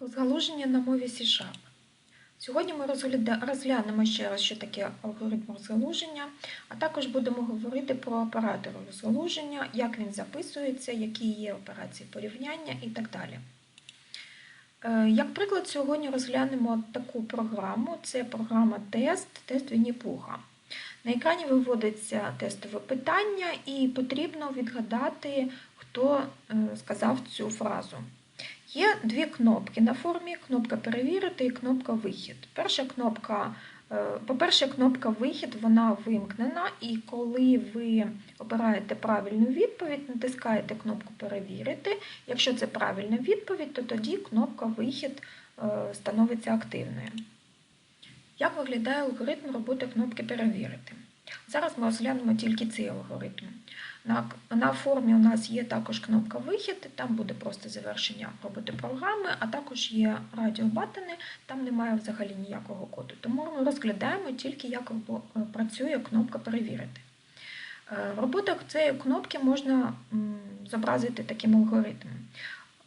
Розгалуження на мові C-Sharp. Сьогодні ми розглянемо ще раз, що таке алгоритм розгалуження, а також будемо говорити про оператор розгалуження, як він записується, які є операції порівняння і так далі. Е, Як приклад, сьогодні розглянемо таку програму. Це програма тест, тест Вінні-Пуха. На екрані виводиться тестове питання, і потрібно відгадати, хто е, сказав цю фразу. Є дві кнопки на формі: кнопка перевірити і кнопка вихід. Перша кнопка, е, по-перше, кнопка вихід вона вимкнена, і коли ви обираєте правильну відповідь, натискаєте кнопку перевірити. Якщо це правильна відповідь, то тоді кнопка вихід е, становиться активною. Як виглядає алгоритм роботи кнопки перевірити? Зараз ми розглянемо тільки цей алгоритм. На, формі у нас є також кнопка вихід, там буде просто завершення роботи програми, а також є радіобатини, там немає взагалі ніякого коду. Тому ми розглядаємо тільки, як працює кнопка перевірити. Е, В роботах цієї кнопки можна зобразити таким алгоритмом.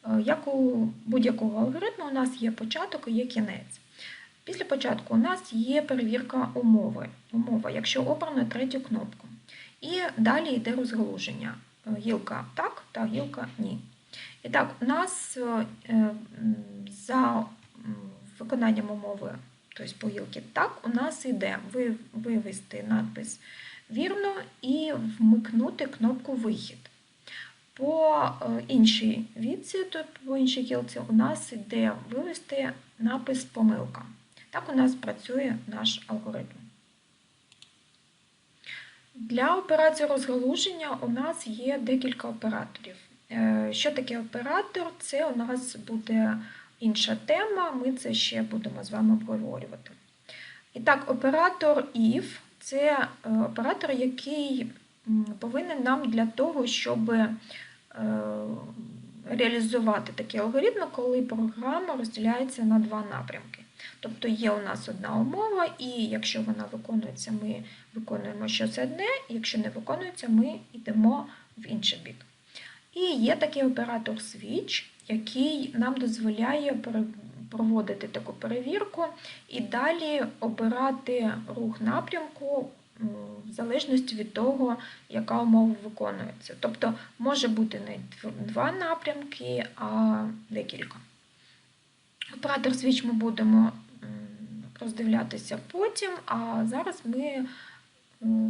Е, Як у будь-якого алгоритму, у нас є початок і є кінець. Після початку у нас є перевірка умови, умова, якщо обрано третю кнопку. І далі йде розгалуження. Гілка так та гілка ні. І так, у нас е, за виконанням умови, тобто по гілки так, у нас йде вивести надпис вірно і вмикнути кнопку вихід. По е, іншій відці, тобто по іншій гілці, у нас йде вивести напис помилка. Так у нас працює наш алгоритм. Для операції розгалуження у нас є декілька операторів. Е, Що таке оператор? Це у нас буде інша тема, ми це ще будемо з вами обговорювати. І так, оператор if це е, оператор, який повинен нам для того, щоб е, реалізувати такі алгоритми, коли програма розділяється на два напрямки. Тобто є у нас одна умова, і якщо вона виконується, ми виконуємо щось одне, якщо не виконується, ми йдемо в інший бік. І є такий оператор switch, який нам дозволяє проводити таку перевірку і далі обирати рух напрямку в залежності від того, яка умова виконується. Тобто може бути не два напрямки, а декілька. Оператор switch ми будемо роздивлятися потім, а зараз ми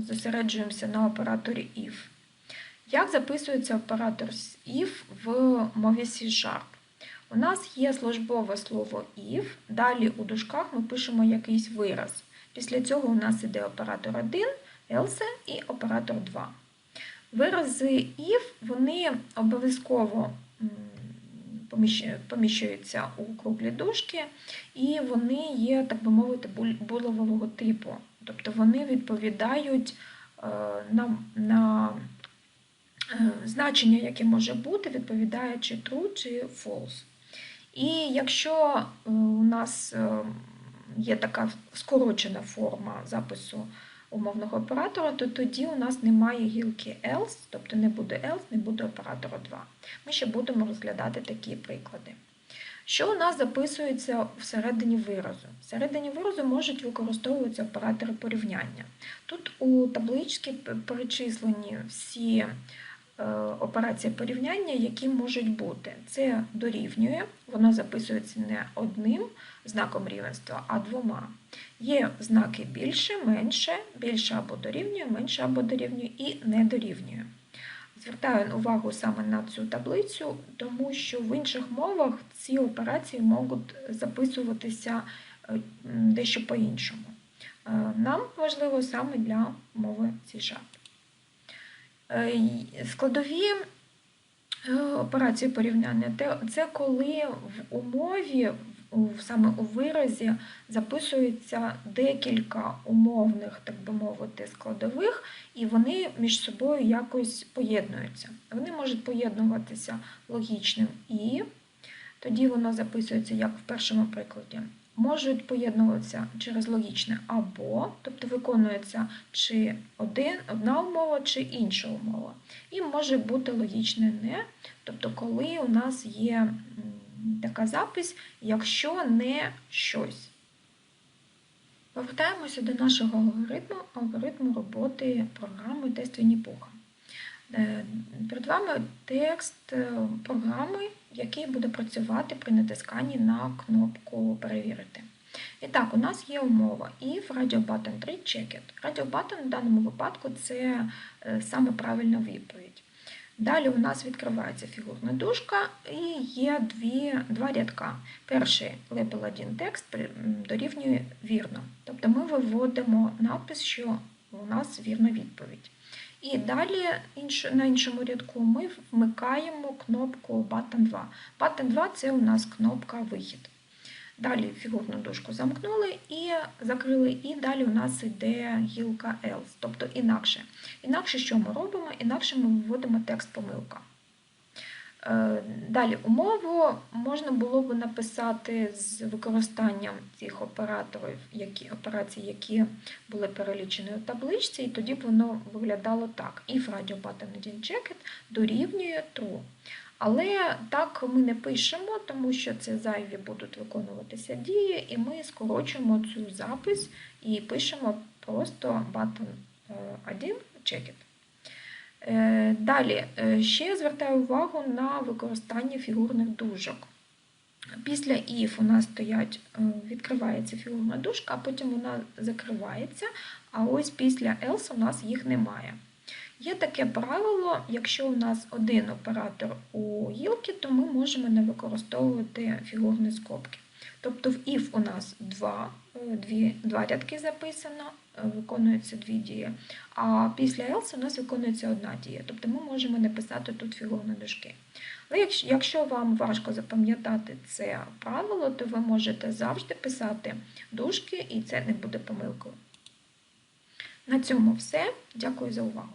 зосереджуємося на операторі if. Як записується оператор if в мові C-Sharp? У нас є службове слово if, далі у дужках ми пишемо якийсь вираз. Після цього у нас іде оператор 1, else і оператор 2. Вирази if вони обов'язково поміщуються у круглі дужки, і вони є, так би мовити, булевого типу. Тобто вони відповідають е, на, на е, значення, яке може бути, відповідає чи true, чи false. І якщо е, у нас є така скорочена форма запису умовного оператора, то тоді у нас немає гілки else, тобто не буде else, не буде оператора 2. Ми ще будемо розглядати такі приклади. Що у нас записується всередині виразу? Всередині виразу можуть використовуватися оператори порівняння. Тут у табличці перечислені всі операції порівняння, які можуть бути. Це дорівнює, воно записується не одним знаком рівенства, а двома. Є знаки більше, менше, більше або дорівнює, менше або дорівнює і не дорівнює. Звертаю увагу саме на цю таблицю, тому що в інших мовах ці операції можуть записуватися е, дещо по-іншому. Е, Нам важливо саме для мови C-Sharp. Е, Складові е, операції порівняння це коли в умові, саме у виразі, записується декілька умовних, так би мовити, складових, і вони між собою якось поєднуються. Вони можуть поєднуватися логічним і, тоді воно записується як в першому прикладі. Можуть поєднуватися через логічне або, тобто виконується чи один, одна умова, чи інша умова. І може бути логічне не, тобто коли у нас є така запис, якщо не щось. Повертаємося до нашого алгоритму, алгоритму роботи програми тест Вінні-Пуха. Е, Перед вами текст е, програми, який буде працювати при натисканні на кнопку Перевірити. І так, у нас є умова if radio button 3 check it. Radio button в даному випадку це е, саме правильна відповідь. Далі у нас відкривається фігурна дужка і є дві, два рядка. Перший лейбл 1 текст дорівнює вірно. Тобто ми виводимо надпис, що у нас вірна відповідь. І далі на іншому рядку ми вмикаємо кнопку Button 2. Button 2 це у нас кнопка Вихід. Далі фігурну дошку замкнули і закрили, і далі у нас йде гілка else, тобто інакше. Інакше що ми робимо? Інакше ми виводимо текст помилка. Е, Далі умову можна було б написати з використанням цих операторів, які, операцій, які були перелічені у табличці, і тоді б воно виглядало так. If radio button 1 checked дорівнює true. Але так ми не пишемо, тому що це зайві будуть виконуватися дії, і ми скорочуємо цю запис і пишемо просто button 1 check it. Е, Далі е, ще звертаю увагу на використання фігурних дужок. Після if у нас стоять, е, відкривається фігурна дужка, а потім вона закривається, а ось після else у нас їх немає. Є таке правило, якщо у нас один оператор у гілки, то ми можемо не використовувати фігурні скобки. Тобто в if у нас два, е, дві, два рядки записано, е, виконуються дві дії, а після else у нас виконується одна дія. Тобто ми можемо не писати тут фігурні дужки. Але якщо вам важко запам'ятати це правило, то ви можете завжди писати дужки, і це не буде помилкою. На цьому все. Дякую за увагу.